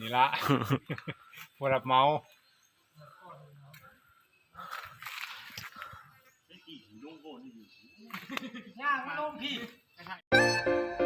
นี่ละผู้รับเมาย่างลงพี่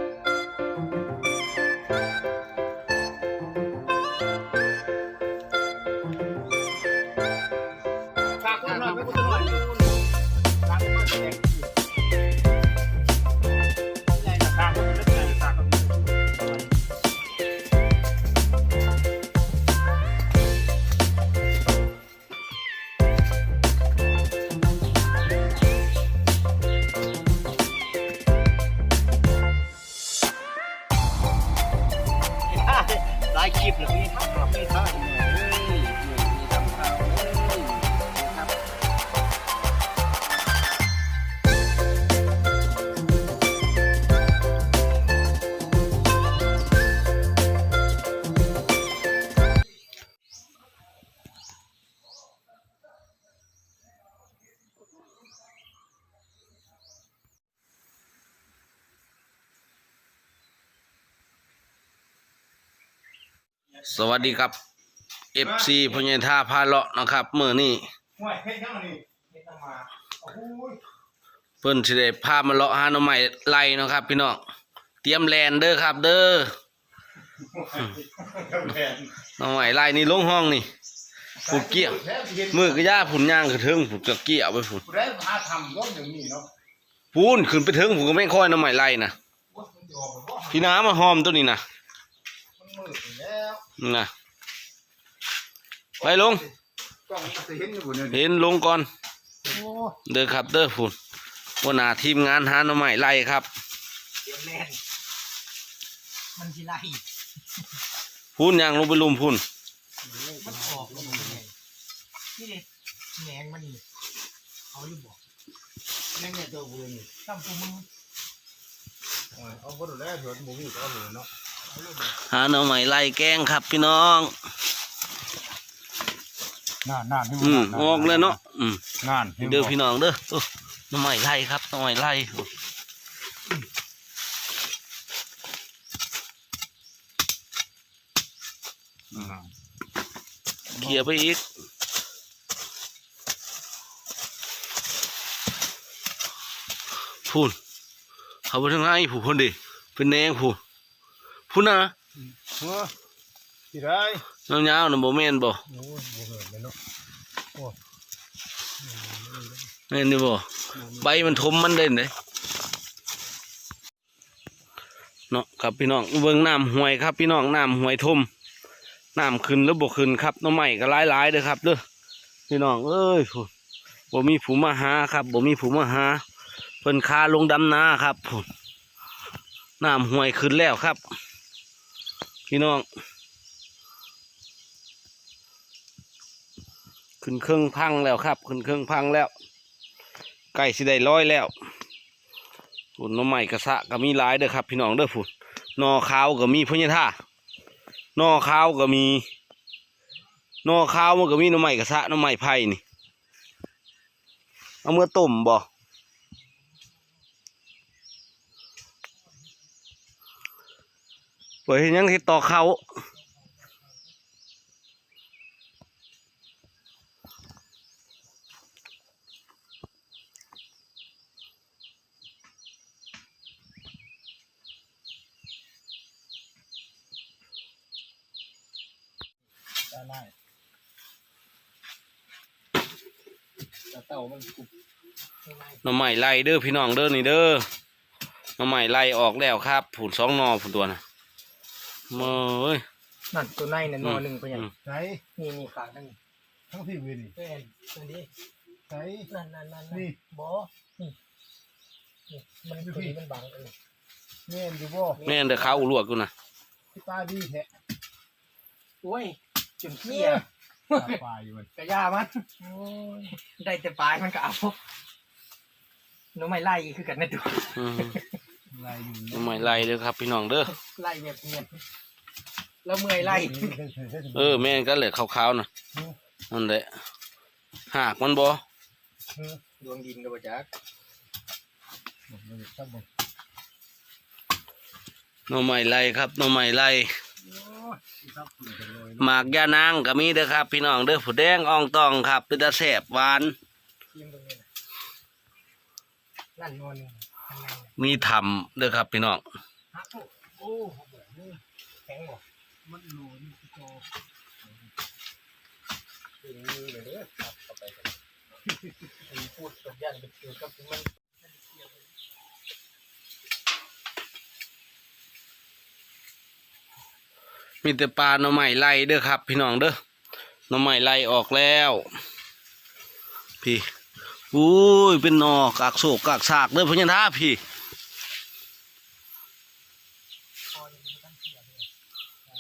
สวัสดีครับ FC พญาท่าพาเลาะนะครับเมื่อนี้ห่วยเฮ็ดยังไงนี่เฮ็ดยังมาโอ้โหเพิ่นสิได้พามาเลาะหาหน่อไม้ไล่เนาะครับ พี่น้องเตรียมแลนเด้อครับ เด้อกำแพงหน่อไม้ไล่นี่ลงห้องนี่ผูกเกี้ยวมือกระยาผุนย่างคือเทิงผูกจะเกี้ยวไปผุนผู้ได้พาทำร่มอย่างนี้เนาะพูนขึ้นไปเทิงผูกก็ไม่ค่อยหน่อไม้ไล่นะโอ้ยมันจะออกไปว่าพี่น้ำมาหอมตัวนี้นะ มืดแล้วน่ะไปลงกล้องมันจะเห็นอยู่เนี่ยเห็นลงก่อน โอ้เด้อครับเด้อผุนวันหน้าทีมงานหาหน่อไม้ไล่ครับเตรียมแล่นมันสิไล่พูนย่างลงไปลุมพูนมันออกแล้วมันยังไงนี่เลยแหนงมันนี่เอาอยู่บอกแม่งเนี่ยตัวกูเลยนี่ตั้มตัวมึงยเอาบ่ได้แล้วเถิดหมูมีก็เอาเลยเนาะ หาหน่อไม้ไล่แกงครับพี่น้องน่าน่าที่อืมออกเลยเนาะอืมน่านเด้อพี่น้องเด้อโอ้หน้ำไม้ไล่ครับหน้ำไม้ไล่โอ้เขี่ยไปอีกพูนเขาไปทางไหนผู้คนดิเป็นแนงผู้ พูนนะเออที่ได้น้ำยาวๆน่ะบ่แม่นบ่โอ้ยบ่เหินเลยเนาะแม่นนี่บ่ใบมันทมมันเด่นเลยเนาะครับพี่น้องเบิ่งน้ำห้วยครับ พี่น้องน้ำห้วยทมน้ำขึ้นหรือบ่ขึ้นครับหน้ำใหม่ก็หลายๆเด้อครับเด้อพี่น้องเอ้ยพู้นบ่มีผู้มาหาครับบ่มีผู้มาหาเพิ่นคาลงดำนาครับพู้นน้ำห้วยขึ้นแล้วครับ พี่น้อง ขึ้นเครื่องพังแล้วครับ ขึ้นเครื่องพังแล้วไก่สิได้ร้อยแล้วฝุ่นน้ำใหม่กระสะก็มีหลายเด้อครับ พี่น้องเด้อฝุ่นนอขาวก็มีพญท่านอขาวก็มีนอขาวมันก็มีน้ำใหม่กระสะน้ำใหม่ไผ่นี่เอาเมื่อต้มบ่ เปิดยังที่ต่อเขาได้แต่เต่ามันกุบหน้ำใหม่ไล่เด้อพี่น้องเด้อนี่เด้อหน้ำใหม่ไล่ออกแล้วครับผุนสองนอผุนตัวนะ เมื่อยนั่นตัวในน่ะนอหนึ่งก็ยังอืมไหนนี่นี่ขาตั้งทั้งพี่วินเป็นตัวนี้ไหนนั่นนั่นนั่นนี่บอนี่นี่มันตัวนี้มันบังกันนี่แม่นอยู่บ่แม่นเด้อเขาอุลวกอยู่นะที่ตาดีแท้โอ้ยจนเขี้ยตาปลายอยู่มันกระยามันโอ้ยได้แต่ปลายมันก็เอาหนูไม่ไล่คือกันนะตัวอืมลายอยู่หน้ำใหม่ไล่เด้อครับพี่น้องเด้อไล่แบบเงียบ แล้วเมื่อยไล่เออแม่นก็เหลือขาวๆนะนั่นแหละหากมันบ่ดวงดินกับจักหน้ำใหม่ไล่ครับหน้ำใหม่ไล่โอ้หมากยานางก็มีเด้อครับ พี่น้องเด้อผู้แดงอ่องตองครับเป็นตาแสบหวานทีมตรงนี้นะนั่นนวลนี่ข้างในเนี่ยมีทำเด้อครับ พี่น้อง ฮักโอ้โอ้โหนี่แข็งบ่มันโลนี่คือถึงมือเลยเด้อครับเข้าไปกันมีพูดกับยันเป็นเกี่ยวกับมันมีแต่ปลาหน่อไม้ไล่เด้อครับ พี่น้องเด้อหน่อไม้ไล่ออกแล้ว พี่อุ้ยเป็นหนอกากโศกกากสากเด้อพญานาพี่อจะมีตั้งเสียเลยใช่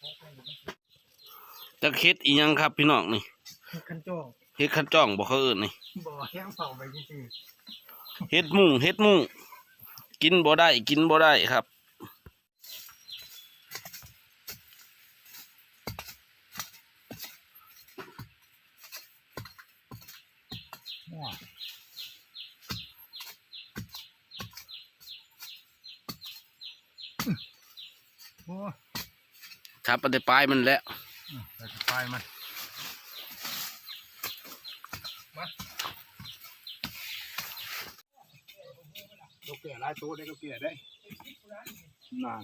โอ้โหเป็นอย่างนี้ จะเฮ็ดอีหยังครับพี่น้องนี่ขันจ้องเฮ็ดขันจ้องบ่เขาเอิ้นนี่บ่อแห้งเผาไปจริงเฮ็ดมุ้งเฮ็ดมุ้งกินบ่ได้กินบ่ได้ครับๆมั่วโอ้ครับอันได้ปลายมันแล้ว เราจะไปมันลูกเกลือหลายตัวได้ลูกเกลือได้นาน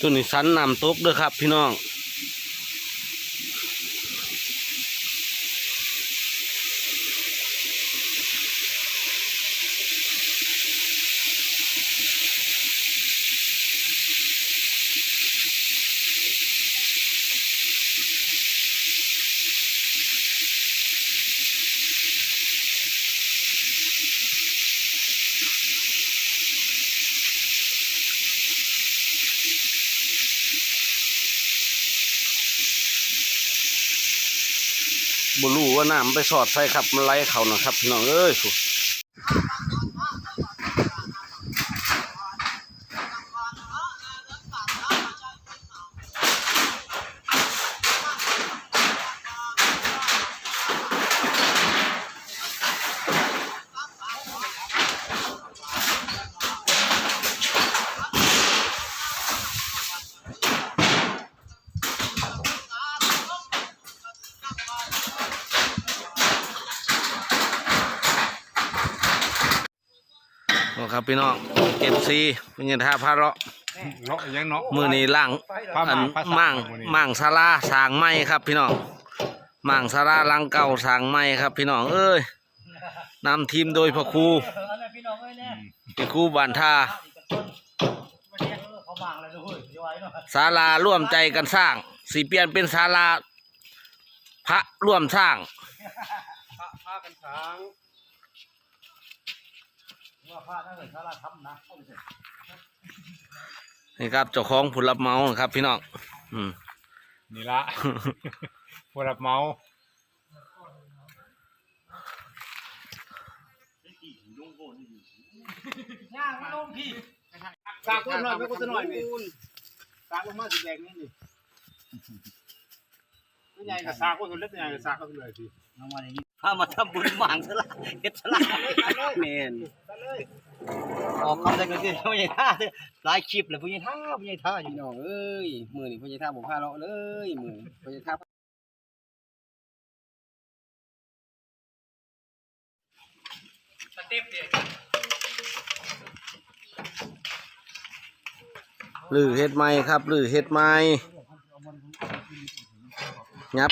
ตัวนี้สันน้ำตกเด้อครับ พี่น้อง บุรูว่าน้ำไปสอดใส่ครับมันไหลเขานะครับพี่น้องเอ้ย ผู้โอ้ครับพี่น้องเอฟซีเป็นยังท่าพาเลาะเนาะยังเนาะมือนี้ล่างผ้าอันผ้ามั่งมั่งซาลาสร้างไม้ครับ พี่น้องมั่งซาลาหลังเก่าสร้างไม้ครับ พี่น้องเอ้ยนำทีมโดยพระครูอะไรพี่น้องเอ้ยเนี่ยเป็นครูบานท่ามาเนี่ยเออเขาบางเลยด้วยอย่าไว้หน่อยศาลาร่วมใจกันสร้างสีเปลี่ยนเป็นศาลาพระร่วมสร้างผ้ากันช้าง ว่าพลาดนั่นเลยถ้าเราทำนะเข้าไปเถอะนี่ครับเจ้าของผลลัพธ์เมานะครับ พี่น้องอืม นี่ละพวกรับเมาย่างมาลงพี่สากคนหน่อยไม่คนหน่อยนี่สากลงมาสีแดงนี่นี่ไม่ใหญ่กับสากคนเล็กไม่ใหญ่กับสากคนเลยสิเอามาอย่างนี้ ถ้ามาทำบุญหมางสละเฮ็ดสละเมนออกคำได้ก็คือผู้ใหญ่ท่าหลายคลิปเลยผู้ใหญ่ท่าผู้ใหญ่ท่าอยู่พี่น้องเอ้ยมือนี่พญาท่าผมพาเลาะเลยมือพญาท่าสเต็ปเดียวหรือเฮ็ดไม้ครับหรือเฮ็ดไม้ยับ